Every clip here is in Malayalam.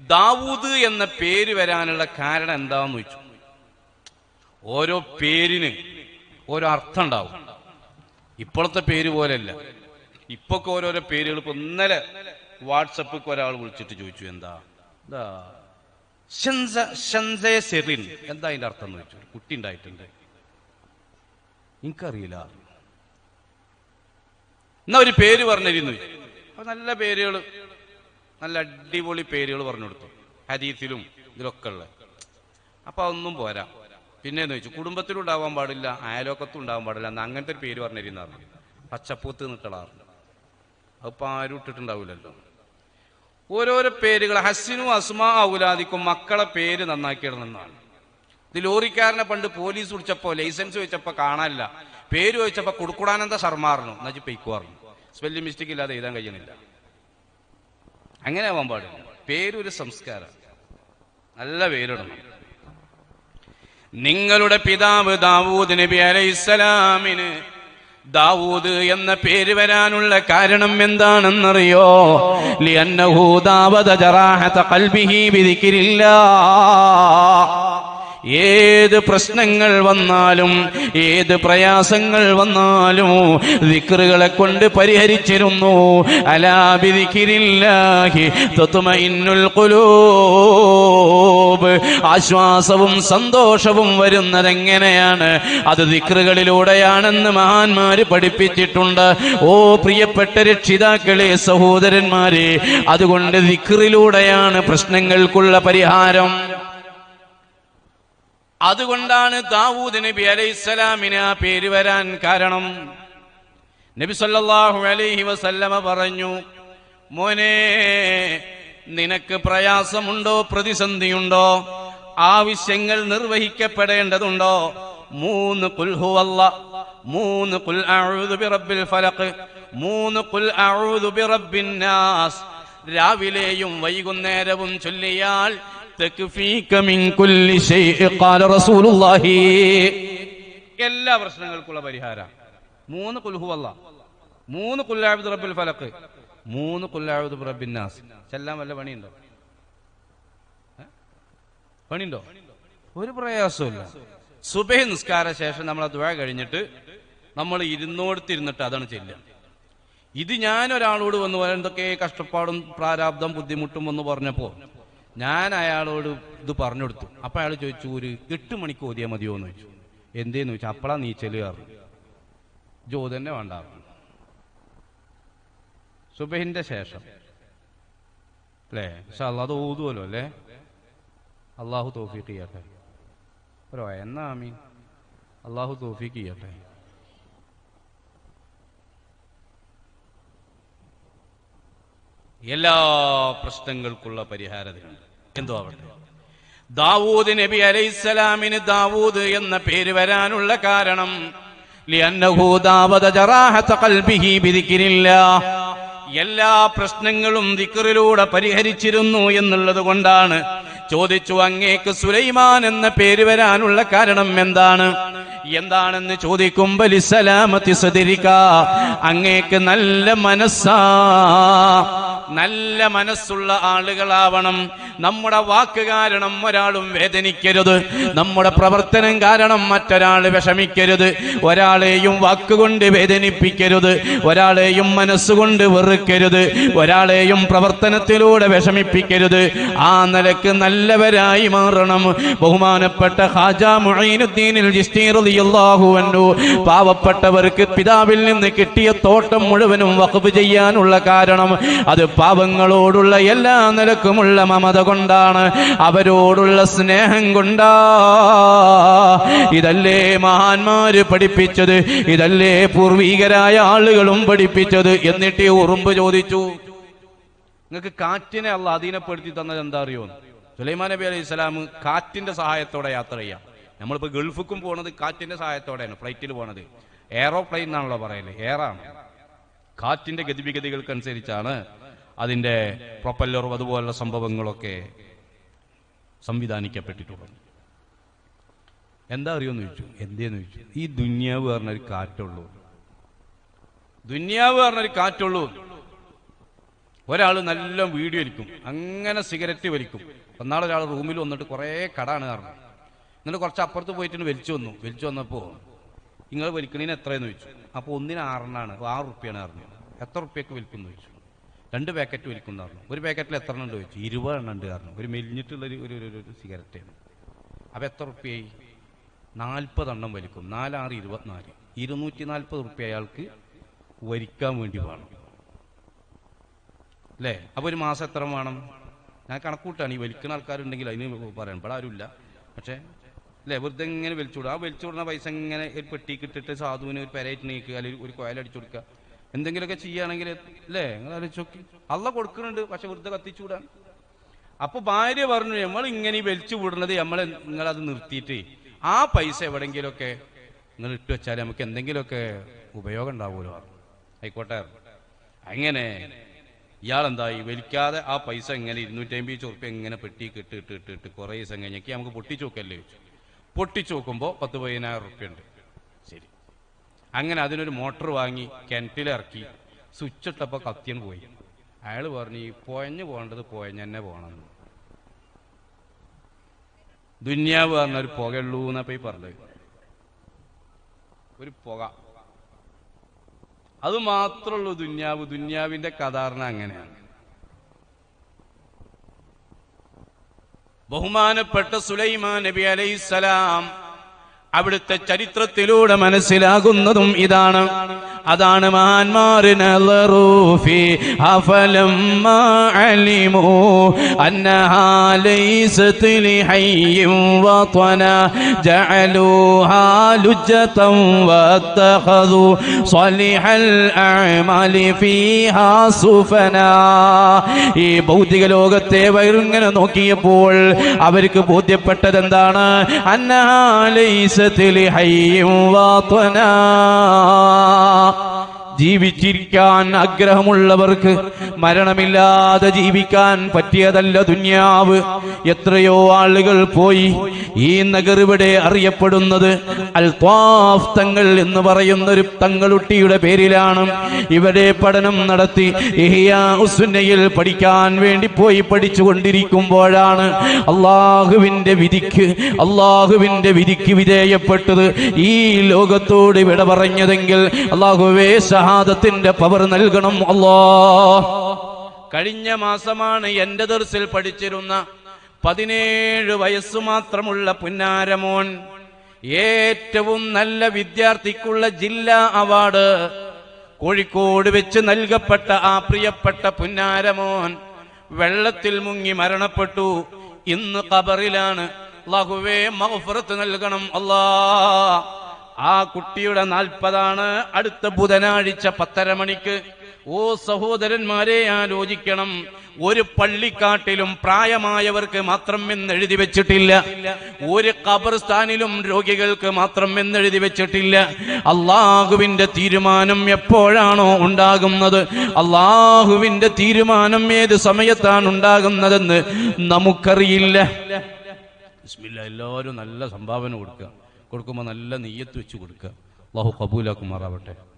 ദാവൂദ് എന്ന പേര് വരാനുള്ള കാരണം എന്താന്ന് ചോദിച്ചു. ഓരോ പേരിന് ഓരോ അർത്ഥം ഉണ്ടാവും. ഇപ്പോഴത്തെ പേര് പോലെയല്ല. ഇപ്പൊക്കെ ഓരോരോ പേരുകൾ ഇപ്പൊ ഇന്നലെ വാട്സപ്പിൽ ഒരാൾ വിളിച്ചിട്ട് ചോദിച്ചു എന്താ? എന്താ? സെറിൻ. എന്താ അതിന്റെ അർത്ഥം എന്ന് ചോദിച്ചു. കുട്ടി ഉണ്ടായിട്ടുണ്ട്. എനിക്കറിയില്ല. എന്നാ ഒരു പേര് പറഞ്ഞിരുന്നു. നല്ല പേരുകൾ നല്ല അടിപൊളി പേരുകൾ പറഞ്ഞു കൊടുത്തു ഹദീസിലും ഇതിലൊക്കെ ഉള്ള അപ്പൊ അതൊന്നും പോരാ. പിന്നെ എന്ന് ചോദിച്ചു കുടുംബത്തിലും ഉണ്ടാവാൻ പാടില്ല അയലോക്കത്തും ഉണ്ടാവാൻ പാടില്ല എന്ന് അങ്ങനത്തെ ഒരു പേര് പറഞ്ഞിരുന്നാണ്. പച്ചപ്പൂത്ത് നിട്ടളാറുണ്ട് അതിപ്പോ ആരും ഇട്ടിട്ടുണ്ടാവില്ലല്ലോ. ഓരോരോ പേരുകൾ ഹസിനും അസ്മാ ഔലാദിക്കും മക്കളെ പേര് നന്നാക്കിയിടുന്നതാണ് ഇത് ലോറിക്കാരനെ പണ്ട് പോലീസ് വിളിച്ചപ്പോ ലൈസൻസ് വെച്ചപ്പോ കാണാനില്ല. പേര് ചോദിച്ചപ്പോ കുടുക്കുടാനന്ദ ശർമാറിനു എന്നാ പെയ്ക്കുവാറിനു സ്പെല്ലിംഗ് മിസ്റ്റേക്ക് ഇല്ലാതെ എഴുതാൻ കഴിയണില്ല. അങ്ങനെ ആവാൻ പാടില്ല. പേരൊരു സംസ്കാരം. നല്ല പേരിടണം. നിങ്ങളുടെ പിതാവ് ദാവൂദ് നബി അലൈസലാമിന് ദാവൂദ് എന്ന പേര് വരാനുള്ള കാരണം എന്താണെന്നറിയോ? ലിയന്നഹു ദാവദ ജറാഹത ഖൽബിഹി ബിദിക്രില്ലാ ഏത് പ്രശ്നങ്ങൾ വന്നാലും ഏത് പ്രയാസങ്ങൾ വന്നാലും ദിക്റുകളെ കൊണ്ട് പരിഹരിച്ചിരുന്നു. അലാബിദിക്കിരില്ലാഹി ഖുലൂബ്. ആശ്വാസവും സന്തോഷവും വരുന്നതെങ്ങനെയാണ്? അത് ദിക്റുകളിലൂടെയാണെന്ന് മഹാന്മാര് പഠിപ്പിച്ചിട്ടുണ്ട്. ഓ പ്രിയപ്പെട്ട രക്ഷിതാക്കളെ സഹോദരന്മാരെ അതുകൊണ്ട് ദിക്റിലൂടെയാണ് പ്രശ്നങ്ങൾക്കുള്ള പരിഹാരം. അതുകൊണ്ടാണ് ദാവൂദ് നബി അലൈഹിസ്സലാമിന് ആ പേര് വരാൻ കാരണം. നബി സല്ലല്ലാഹു അലൈഹി വസല്ലമ പറഞ്ഞു മോനെ നിനക്ക് പ്രയാസമുണ്ടോ? പ്രതിസന്ധിയുണ്ടോ? ആവശ്യങ്ങൾ നിർവഹിക്കപ്പെടേണ്ടതുണ്ടോ? മൂന്ന് കുൽഹുവല്ല മൂന്ന് കുൽ ബിറബ്ബിൽ ഫലഖ് മൂന്ന് കുൽ ബിറബ്ബിൻ നാസ്. രാവിലെയും വൈകുന്നേരവും ചൊല്ലിയാൽ തക്ഫീക മിൻ കുല്ലി ശൈഇ ഖാല റസൂലുള്ളാഹി. എല്ലാ പ്രശ്നങ്ങൾക്കുള്ള പരിഹാരം. മൂന്ന് കുൽഹുവല്ല മൂന്ന് കുല്ലാബിദ് റബ്ബിൽ ഫലക്ക്. മൂന്ന് കുല്ലാബിദ് റബ്ബിൻ നാസ്. ചെല്ലാൻ വല്ല പണിയുണ്ടോ? പണിയുണ്ടോ? ഒരു പ്രയാസമില്ല സുബഹി നിസ്കാര ശേഷം നമ്മൾ ദുആ കഴിഞ്ഞിട്ട് നമ്മൾ ഇരുന്നോടത്തിരുന്നിട്ട് അതാണ് ചെല്ലുക. ഇത് ഞാൻ ഒരാളോട് വന്ന് എന്തൊക്കെ കഷ്ടപ്പാടും പ്രാരാബ്ദം ബുദ്ധിമുട്ടും എന്ന് പറഞ്ഞപ്പോ ഞാൻ അയാളോട് ഇത് പറഞ്ഞു കൊടുത്തു അപ്പൊ അയാൾ ചോദിച്ചു ഒരു എട്ട് മണിക്ക് ഓതിയാൽ മതിയോ? എന്ന് ചോദിച്ചു. എന്തേന്ന്? ചോദിച്ചു. അപ്പളാ നീ കയറും ജ്യോതന്നെ തന്നെ വേണ്ട. സുബഹിന്റെ ശേഷം. അല്ലേ? പക്ഷെ അല്ലാതെ ഓതുമല്ലോ അല്ലേ? അള്ളാഹു തോഫിക്ക് ചെയ്യട്ടെ. ഒരു എന്നാ ആമീൻ. അള്ളാഹു തോഫിക്ക് ചെയ്യട്ടെ. എല്ലാ പ്രശ്നങ്ങൾക്കുള്ള പരിഹാരത്തിനുണ്ട്. എന്തോ ആവട്ടെ. ദാവൂദ് നബി അലൈസലാമിന് ദാവൂദ് എന്ന പേര് വരാനുള്ള കാരണം എല്ലാ പ്രശ്നങ്ങളും ദിക്കറിലൂടെ പരിഹരിച്ചിരുന്നു എന്നുള്ളത് കൊണ്ടാണ് ചോദിച്ചു അങ്ങേക്ക് സുലൈമാൻ എന്ന പേര് വരാനുള്ള കാരണം എന്താണ്? എന്താണെന്ന് സദിരിക. അങ്ങേക്ക് നല്ല മനസ്സാ. നല്ല മനസ്സുള്ള ആളുകളാവണം. നമ്മുടെ വാക്ക് കാരണം ഒരാളും വേദനിക്കരുത്. നമ്മുടെ പ്രവർത്തനം കാരണം മറ്റൊരാൾ വിഷമിക്കരുത്. ഒരാളെയും വാക്കുകൊണ്ട് വേദനിപ്പിക്കരുത്. ഒരാളെയും മനസ്സുകൊണ്ട് വെറുക്കരുത്. ഒരാളെയും പ്രവർത്തനത്തിലൂടെ വിഷമിപ്പിക്കരുത്. ആ നിലയ്ക്ക് നല്ലവരായി മാറണം. ബഹുമാനപ്പെട്ട പാവപ്പെട്ടവർക്ക് പിതാവിൽ നിന്ന് കിട്ടിയ തോട്ടം മുഴുവനും വഖഫ് ചെയ്യാനുള്ള കാരണം അത് പാവങ്ങളോടുള്ള എല്ലാ നിലക്കുമുള്ള മമത കൊണ്ടാണ് അവരോടുള്ള സ്നേഹം കൊണ്ടാ. ഇതല്ലേ മഹാന്മാര് പഠിപ്പിച്ചത്? ഇതല്ലേ പൂർവീകരായ ആളുകളും പഠിപ്പിച്ചത്? എന്നിട്ട് ഉറുമ്പ് ചോദിച്ചു. നിങ്ങൾക്ക് കാറ്റിനെ അല്ല അധീനപ്പെടുത്തി തന്നത് എന്താ അറിയോ? സുലൈമാൻ നബി അലൈഹി സ്വലാം കാറ്റിന്റെ സഹായത്തോടെ യാത്ര ചെയ്യാം. നമ്മളിപ്പോ ഗൾഫിക്കും പോണത് കാറ്റിന്റെ സഹായത്തോടെയാണ് ഫ്ലൈറ്റിൽ പോണത്. എയറോപ്ലെയിൻ എന്നാണല്ലോ പറയൽ. എയറാണ് കാറ്റിന്റെ ഗതിവിഗതികൾക്കനുസരിച്ചാണ് അതിന്റെ പ്രൊപ്പല്ലറും അതുപോലുള്ള സംഭവങ്ങളൊക്കെ സംവിധാനിക്കപ്പെട്ടിട്ടുള്ളത് എന്താ അറിയുമെന്ന് ചോദിച്ചു. എന്തേന്ന് ചോദിച്ചു. ഈ ദുന്യാവ് പറഞ്ഞൊരു കാറ്റുള്ളൂ. ദുന്യാവ് പറഞ്ഞൊരു കാറ്റുള്ളൂ. ഒരാൾ നല്ല വീഡിയോ വലിക്കും അങ്ങനെ സിഗരറ്റ് വലിക്കും. ഒന്നാളൊരാൾ റൂമിൽ വന്നിട്ട് കുറേ കടാണ് കാരണം എന്നിട്ട് കുറച്ച് അപ്പുറത്ത് പോയിട്ട് വലിച്ചു വന്നു. വലിച്ചു വന്നപ്പോൾ നിങ്ങൾ വലിക്കണേന് എത്രയെന്ന് ചോദിച്ചു. അപ്പോൾ ഒന്നിന് ആറെണ്ണാണ്. ആറ് റുപ്യാണ് അറിഞ്ഞു എത്ര റുപ്യക്ക് വിൽക്കുന്നു ചോദിച്ചു. രണ്ട് പാക്കറ്റ് വിൽക്കുന്നു പറഞ്ഞു ഒരു പാക്കറ്റിൽ എത്ര എണ്ണം ചോദിച്ചു. ഇരുപത് എണ്ണം ഉണ്ട് കാരണം ഒരു മെലിഞ്ഞിട്ടുള്ളൊരു ഒരു ഒരു ഒരു സിഗരറ്റാണ് അപ്പോൾ എത്ര റുപ്യയായി നാൽപ്പതെണ്ണം വലിക്കും. നാലാറ് ഇരുപത്തിനാല്. ഇരുന്നൂറ്റി നാൽപ്പത് റുപ്യ അയാൾക്ക് വരിക്കാൻ വേണ്ടി വേണം. അല്ലേ? അപ്പോൾ ഒരു മാസം എത്ര വേണം? ഞാൻ കണക്കൂട്ടാണ്. ഈ വലിക്കുന്ന ആൾക്കാരുണ്ടെങ്കിൽ അതിന് പറയാൻ ഇവിടെ ആരുമില്ല. പക്ഷേ അല്ലേ? വെറുതെ ഇങ്ങനെ വലിച്ചുവിടുക ആ വലിച്ചുവിടുന്ന പൈസ ഇങ്ങനെ ഒരു പെട്ടിക്ക് ഇട്ടിട്ട് സാധുവിന് ഒരു പെരയിട്ട് നീക്കുക അല്ലെങ്കിൽ ഒരു കോയലടിച്ചു കൊടുക്കുക. എന്തെങ്കിലുമൊക്കെ ചെയ്യുകയാണെങ്കിൽ അല്ലേ? നിങ്ങൾ ആലോചിച്ചോക്കി അല്ല കൊടുക്കുന്നുണ്ട് പക്ഷെ വെറുതെ കത്തിച്ചുവിടാൻ അപ്പൊ ഭാര്യ പറഞ്ഞു നമ്മൾ ഇങ്ങനെ വലിച്ചു വിടുന്നത് നമ്മൾ അത് നിർത്തിയിട്ട് ആ പൈസ എവിടെങ്കിലുമൊക്കെ നിങ്ങൾ ഇട്ട് വെച്ചാൽ നമുക്ക് എന്തെങ്കിലുമൊക്കെ ഉപയോഗം ഉണ്ടാവുമല്ലോ. ആയിക്കോട്ടെ. അങ്ങനെ ഇയാൾ എന്തായി വലിക്കാതെ ആ പൈസ ഇങ്ങനെ ഇരുന്നൂറ്റി അമ്പത് എങ്ങനെ പെട്ടി കിട്ട് ഇട്ട് ഇട്ട് ഇട്ട് കുറേ ദിവസം കഴിഞ്ഞേക്ക് നമുക്ക് പൊട്ടിച്ചു നോക്കല്ലേ? ചോദിച്ചു പൊട്ടിച്ചു നോക്കുമ്പോൾ പത്ത് പതിനായിരം ഉണ്ട്. ശരി. അങ്ങനെ അതിനൊരു മോട്ടർ വാങ്ങി കിണറ്റിലിറക്കി സ്വിച്ച് ഇട്ടപ്പോൾ കത്തിയൻ പോയി. അയാൾ പറഞ്ഞു ഈ പോയഞ്ഞു പോകേണ്ടത് പോയഞ്ഞ് തന്നെ പോകണം. ദുന്യാവ് പറഞ്ഞൊരു പുകയുള്ളൂ എന്നപ്പോ ഈ പറഞ്ഞത്. ഒരു പുക. അത് മാത്രമുള്ളൂ ദുന്യാവ്. ദുന്യാവിന്റെ കഥാരണ അങ്ങനെയാണ്. ബഹുമാനപ്പെട്ട സുലൈമാൻ നബി അലൈഹിസ്സലാം അവിടുത്തെ ചരിത്രത്തിലൂടെ മനസ്സിലാകുന്നതും ഇതാണ്. അതാണ് മഹാന്മാര് അഫലം അഫലമ്മ അലിമു അന്നഹാ ലൈസത് ലിഹയ്യിൻ വതന ജഅലൂഹാ ലുജ്ജതൻ വത്തഖദു സ്വലിഹൽ അഅമാലി ഫീഹാ സുഫനാ. ഈ ഭൗതിക ലോകത്തെ വൈറിങ്ങനെ നോക്കിയപ്പോൾ അവർക്ക് ബോധ്യപ്പെട്ടത് എന്താണ് അന്നഹാലൈസത്തിൽ ലൈസത് ലിഹയ്യിൻ വതന. ജീവിച്ചിരിക്കാൻ ആഗ്രഹമുള്ളവർക്ക് മരണമില്ലാതെ ജീവിക്കാൻ പറ്റിയതല്ല ദുന്യാവ്. എത്രയോ ആളുകൾ പോയി ഈ നഗറിവിടെ അറിയപ്പെടുന്നത് അൽത്വാഫ് തങ്ങൾ എന്ന് പറയുന്ന ഒരു തങ്ങളുട്ടിയുടെ പേരിലാണ്. ഇവിടെ പഠനം നടത്തി ഇഹ്യാ ഉസ്സുന്നയിൽ പഠിക്കാൻ വേണ്ടി പോയി പഠിച്ചു കൊണ്ടിരിക്കുമ്പോഴാണ് അള്ളാഹുവിന്റെ വിധിക്ക് അള്ളാഹുവിന്റെ വിധിക്ക് വിധേയപ്പെട്ടത് ഈ ലോകത്തോട് വിട പറഞ്ഞതെങ്കിൽ അള്ളാഹുവേ ഷഹാദത്തിന്റെ പവർ നൽകണം അല്ലോ. കഴിഞ്ഞ മാസമാണ് എന്റെ ദർസിൽ പഠിച്ചിരുന്ന പതിനേഴ് വയസ്സ് മാത്രമുള്ള പുന്നാരമോൻ ഏറ്റവും നല്ല വിദ്യാർത്ഥിക്കുള്ള ജില്ലാ അവാർഡ് കോഴിക്കോട് വെച്ച് നൽകപ്പെട്ട ആ പ്രിയപ്പെട്ട പുന്നാരമോൻ വെള്ളത്തിൽ മുങ്ങി മരണപ്പെട്ടു. ഇന്ന് കബറിലാണ് ലഹുവേ മഗ്ഫിറത്ത് നൽകണം അല്ലാ. ആ കുട്ടിയുടെ നാൽപ്പതാണ് അടുത്ത ബുധനാഴ്ച പത്തര മണിക്ക്. ഓ സഹോദരന്മാരെ ആലോചിക്കണം. ഒരു പള്ളിക്കാട്ടിലും പ്രായമായവർക്ക് മാത്രം എന്ന് എഴുതി വെച്ചിട്ടില്ല. ഒരു ഖബർസ്ഥാനിലും രോഗികൾക്ക് മാത്രം എന്ന് എഴുതി വെച്ചിട്ടില്ല. അള്ളാഹുവിന്റെ തീരുമാനം എപ്പോഴാണോ ഉണ്ടാകുന്നത്? അള്ളാഹുവിന്റെ തീരുമാനം ഏത് സമയത്താണ് ഉണ്ടാകുന്നതെന്ന് നമുക്കറിയില്ല. എല്ലാവരും നല്ല സംഭാവന കൊടുക്കുക. കൊടുക്കുമ്പോൾ നല്ല നെയ്യത്ത് വെച്ച് കൊടുക്കുക അള്ളാഹു കബൂലാക്കുമാറാവട്ടെ മാറാവട്ടെ.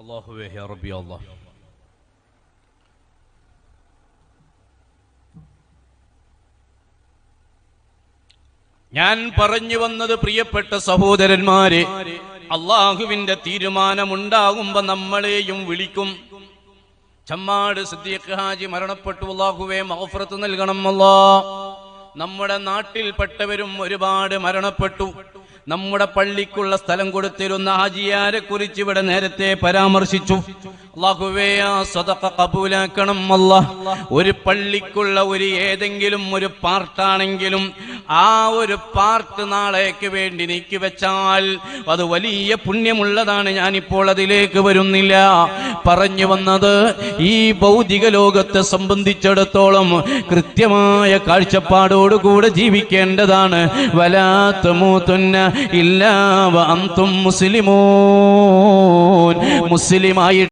അള്ളാഹുവേ യാ റബ്ബി അള്ളാഹ് ഞാൻ പറഞ്ഞു വന്നത് പ്രിയപ്പെട്ട സഹോദരന്മാരെ അള്ളാഹുവിന്റെ തീരുമാനമുണ്ടാകുമ്പോ നമ്മളെയും വിളിക്കും. ചമ്മാട് സിദ്ദീഖ് ഹാജി മരണപ്പെട്ടു അള്ളാഹുവെ മഹഫറത്ത് നൽകണം അല്ലാ. നമ്മുടെ നാട്ടിൽപ്പെട്ടവരും ഒരുപാട് മരണപ്പെട്ടു. നമ്മുടെ പള്ളിക്കുള്ള സ്ഥലം കൊടുത്തിരുന്ന ഹാജിയാരെ കുറിച്ച് ഇവിടെ നേരത്തെ പരാമർശിച്ചു. കബൂലാക്കണം അല്ല. ഒരു പള്ളിക്കുള്ള ഒരു ഏതെങ്കിലും ഒരു പാർട്ടാണെങ്കിലും ആ ഒരു പാർട്ട് നാളേക്ക് വേണ്ടി നീക്കി വെച്ചാൽ അത് വലിയ പുണ്യമുള്ളതാണ് ഞാനിപ്പോൾ അതിലേക്ക് വരുന്നില്ല. പറഞ്ഞു വന്നത് ഈ ഭൗതിക ലോകത്തെ സംബന്ധിച്ചിടത്തോളം കൃത്യമായ കാഴ്ചപ്പാടോടുകൂടെ ജീവിക്കേണ്ടതാണ്. വലാത്ത മൂത്തുന്ന ഇല്ലാവ അന്തും മുസ്ലിമോ മുസ്ലിമായി